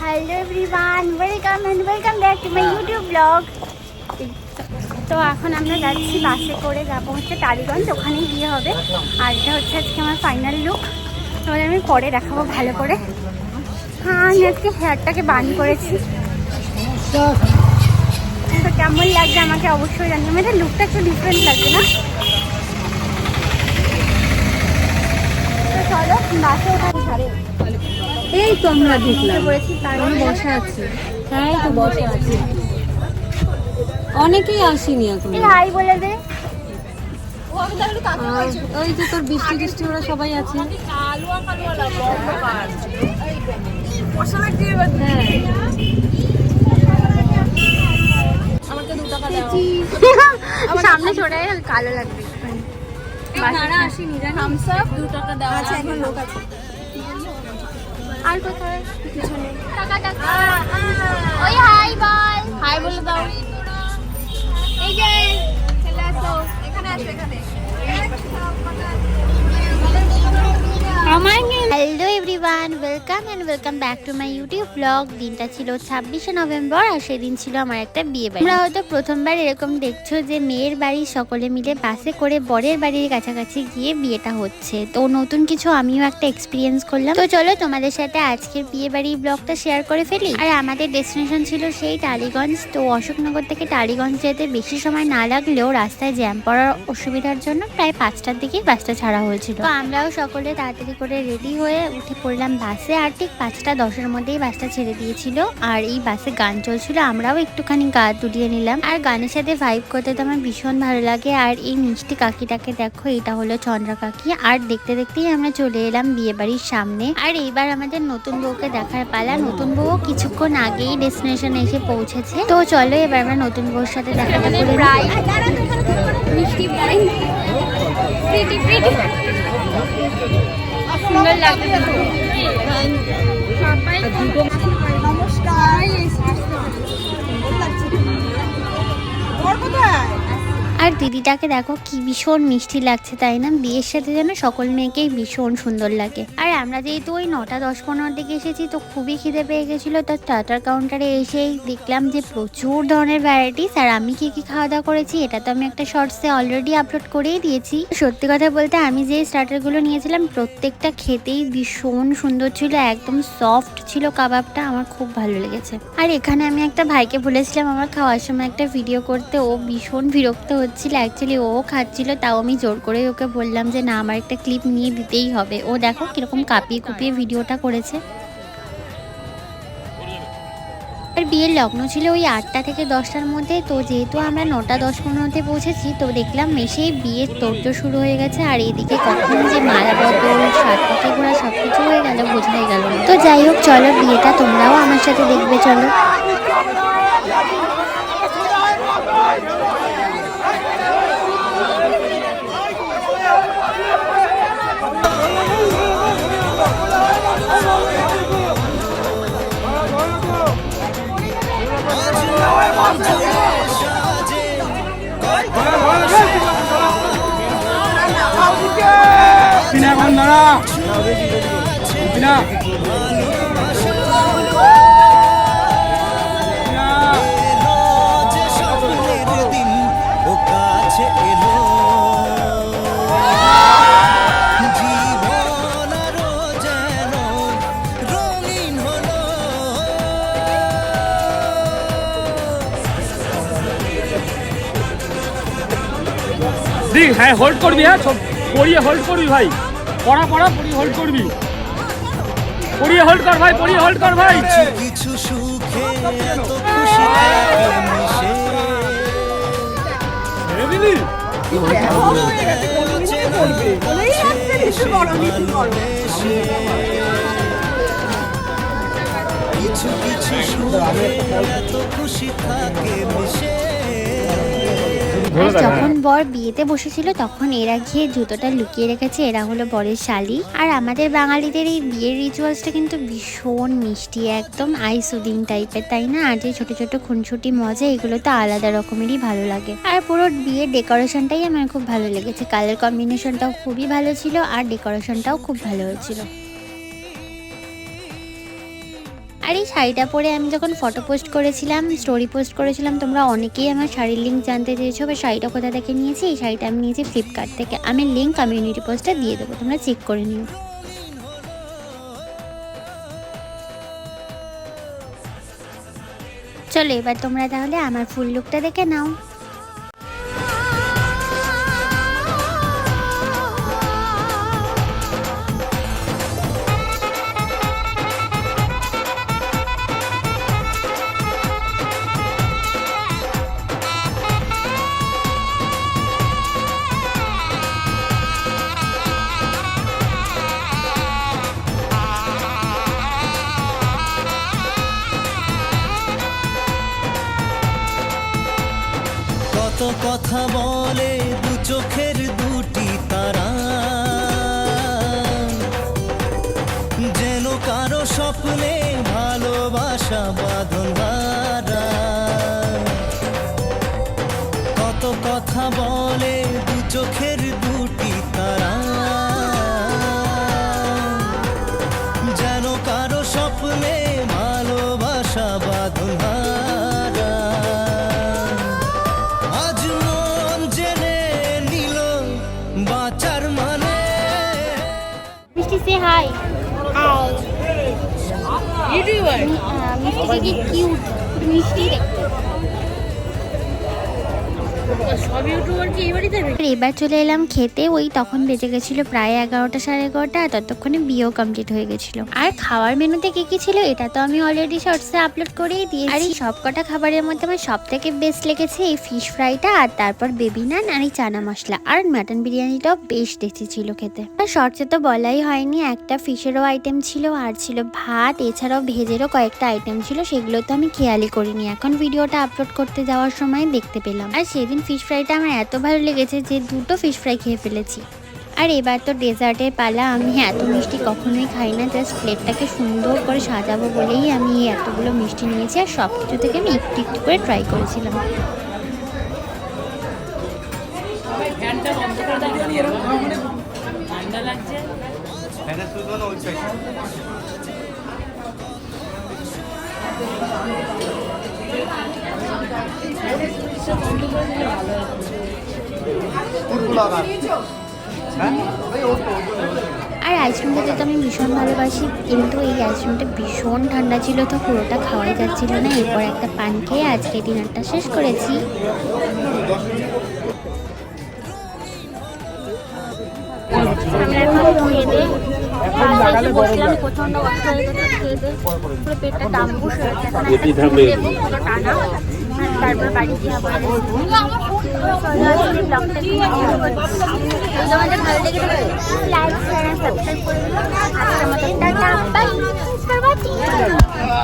Hello everyone welcome and welcome back to my YouTube blog তো এখন আমরা যাচ্ছি বাসে করে, যাব হচ্ছে টালিগঞ্জ ওখানেই গিয়ে হবে। আর এটা হচ্ছে আজকে আমার ফাইনাল লুক তোমাদের আমি পরে দেখাবো ভালো করে। হ্যাঁ আমি আজকে হেয়ারটাকে বান করেছি। তো কেমন লাগছে আমাকে অবশ্যই জানি আমাদের লুকটা একটু ডিফারেন্ট লাগছে না? তো চলো বাসে ওখানে ছাড়ে এই তো আমরা ঢুকলাম বসে আছি। হ্যাঁ তো বসে আছি। অনেকেই আসেনি এখন। হাই বলে দে। ওই যে তোর বৃষ্টি টিষ্টি ওরা সবাই আছে। হ্যাঁ। সামনে গেলে কালো লাগবে। আর কোথায়? পিছনে টাকা টাকা। ওই হাই বল হাই বলে দাও। এই যে চলে আসো এখানে আসো এখানে hello everyone welcome and welcome back to my YouTube blog দিনটা ছিল ছাব্বিশে নভেম্বর আর সেদিন ছিল আমার একটা বিয়ে বাড়ি। তোমরা হয়তো প্রথমবার এরকম দেখছ যে মেয়ের বাড়ি সকলে মিলে বাসে করে বরের বাড়ির কাছাকাছি গিয়ে বিয়েটা হচ্ছে। তো নতুন কিছু আমিও একটা এক্সপিরিয়েন্স করলাম। তো চলো তোমাদের সাথে আজকের বিয়ে বাড়ির ব্লগটা শেয়ার করে ফেলি। আর আমাদের ডেস্টিনেশন ছিল সেই টালিগঞ্জ। তো অশোকনগর থেকে টালিগঞ্জ যেতে বেশি সময় না লাগলেও রাস্তায় জ্যাম পড়ার অসুবিধার জন্য প্রায় পাঁচটার দিকেই বাসটা ছাড়া হয়েছিল। তো আমরাও সকলে তাড়াতাড়ি করে রেডি হয়ে উঠে পড়লাম বাসে আর ঠিক পাঁচটা দশের মধ্যেই বাসটা ছেড়ে দিয়েছিল। আর এই বাসে গান চলছিল আমরাও একটুখানি গা তুলিয়ে নিলাম। আর গানের সাথে ভাইব করতে তো আমার ভীষণ ভালো লাগে। আর এই মিষ্টি কাকিটাকে দেখো এটা হলো চন্দ্রা কাকি। আর দেখতে দেখতেই আমরা চলে এলাম বিয়ে বাড়ির সামনে। আর এইবার আমাদের নতুন বউকে দেখার পালা। নতুন বউ কিছুক্ষণ আগেই ডেস্টিনেশনে এসে পৌঁছেছে। তো চলো এবার আমরা নতুন বউর সাথে দেখাটা করে নিই। মিষ্টি ব্রাইড প্রিটি সুন্দর লাগছে। আর দিদিটাকে দেখো কি ভীষণ মিষ্টি লাগছে, তাই না? বিয়ের সাথে যেন সকল মেয়েকেই ভীষণ সুন্দর লাগে। আর আমরা যেহেতু ওই নটা দশ পনেরোর দিকে এসেছি, তো খুবই খিদে পেয়ে গেছিল, তো স্টার্টার কাউন্টারে এসেই দেখলাম যে প্রচুর ধরনের ভ্যারাইটিস আর আমি কি কি খাওয়া দাওয়া করেছি, এটা তো আমি একটা শর্টসে অলরেডি আপলোড করেই দিয়েছি। সত্যি কথা বলতে, আমি যে স্টার্টারগুলো নিয়েছিলাম, প্রত্যেকটা খেতেই ভীষণ সুন্দর ছিল, একদম সফট ছিল কাবাবটা, আমার খুব ভালো লেগেছে। আর এখানে আমি একটা ভাইকে বলেছিলাম, আমার খাওয়ার সময় একটা ভিডিও করতে, ও ভীষণ বিরক্ত হচ্ছিল অ্যাকচুয়ালি ও খাচ্ছিল, তাও আমি জোর করে ওকে বললাম যে, না, আমার একটা ক্লিপ নিয়ে দিতেই হবে। ও দেখো কীরকম কাঁপিয়ে কুপিয়ে ভিডিওটা করেছে। আর বিয়ের লগ্ন ছিল ওই আটটা থেকে দশটার মধ্যে, তো যেহেতু আমরা নটা দশ পনেরোতে পৌঁছেছি, তো দেখলাম এসেই বিয়ের তোড়জোড় শুরু হয়ে গেছে, আর এদিকে কখন যে মালা বদল ঘোরা সব কিছু হয়ে গেল, বোঝাই গেল তো যাই হোক, চলো, বিয়েটা তোমরাও আমার সাথে দেখবে, চলো। হ্যাঁ হোল্ড করবি হ্যাঁ সব পড়িয়ে হোল্ড করবি ভাই। পড়া পড়া পড়িয়ে হোল্ড করবি। পড়িয়ে হোল্ড কর ভাই পড়িয়ে হোল্ড কর ভাই। কিছু সুখে এত খুশি থাকে মিশে দিলি কিছু কিছু সুখে এত খুশি থাকে। আর যখন বর বিয়েতে বসেছিল তখন এরা গিয়ে জুতোটা লুকিয়ে রেখেছে। এরা হলো বরের শালি। আর আমাদের বাঙালিদের এই বিয়ের রিচুয়ালসটা কিন্তু ভীষণ মিষ্টি একদম আই সুদিং টাইপের তাই না? আর যে ছোট ছোট খুনছুটি মজা এগুলো তো আলাদা রকমেরই ভালো লাগে। আর পুরো বিয়ের ডেকোরেশনটাই আমার খুব ভালো লেগেছে। কালার কম্বিনেশনটাও খুবই ভালো ছিল আর ডেকোরেশনটাও খুব ভালো হয়েছিল। আর এই শাড়িটা পরে আমি যখন ফটো পোস্ট করেছিলাম স্টোরি পোস্ট করেছিলাম, তোমরা অনেকেই আমার শাড়ির লিঙ্ক জানতে চেয়েছো বা শাড়িটা কোথা থেকে নিয়েছি, এই শাড়িটা আমি নিয়েছি ফ্লিপকার্ট থেকে। আমি লিঙ্ক কমিউনিটি পোস্টে দিয়ে দেবো, তোমরা চেক করে নিও। চলো এবার তোমরা তাহলে আমার ফুল লুকটা দেখে নাও। মিষ্টি সে হাই ইউটিউবার মিষ্টি কি কিউট মিষ্টি দেখতে। এবার চলে এলাম খেতে, ওই তখন বেজে গেছিল প্রায় এগারোটা সাড়ে এগারোটা, আর ততক্ষণে বিয়েও কমপ্লিট হয়ে গেছিল। আর খাওয়ার মেনুতে কি কি ছিল, এটা তো আমি অলরেডি শর্টসে আপলোড করেই দিয়েছি। আর এই সবকটা খাবারের মধ্যে আমার সব থেকে বেস্ট লেগেছে এই ফিশ ফ্রাইটা আর তারপর বেবি নান আর এই চানা মশলা। আর মাটন বিরিয়ানিটাও বেশ টেস্টি ছিল খেতে। আর শর্টসে তো বলাই হয়নি, একটা ফিশেরও আইটেম ছিল, আর ছিল ভাত, এছাড়াও ভেজেরও কয়েকটা আইটেম ছিল, সেগুলো তো আমি খেয়ালই করিনি। এখন ভিডিওটা আপলোড করতে যাওয়ার সময় দেখতে পেলাম। আর সেদিন ফিশ ফ্রাইটা আমার এত ভালো লেগেছে যে দুটো ফিশ ফ্রাই খেয়ে ফেলেছি। আর এবার তো ডেজার্টের পালা, আমি এত মিষ্টি কখনোই খাই না জাস্ট প্লেটটাকে সুন্দর করে সাজাবো বলেই আমি এতগুলো মিষ্টি নিয়েছি আর সব কিছু থেকে আমি একটু একটু করে ট্রাই করেছিলাম। লাগছে। আর আইসক্রিমটা যেটা আমি ভীষণ ভালোবাসি কিন্তু এই আইসক্রিমটা ভীষণ ঠান্ডা ছিল তো পুরোটা খাওয়াই যাচ্ছিল না। এরপর একটা পান খেয়ে আজকে ডিনারটা শেষ করেছি। আমরা এখন খেয়ে দিয়ে বসলাম প্রচণ্ড খেয়ে দিয়ে পুরো পেটটা টানা। আর তারপর বাড়ি গিয়ে আবার তোমাদের ভালো লেগে লাইক শেয়ার সাবস্ক্রাইব করে দিও আজকের মতো টাটা বাই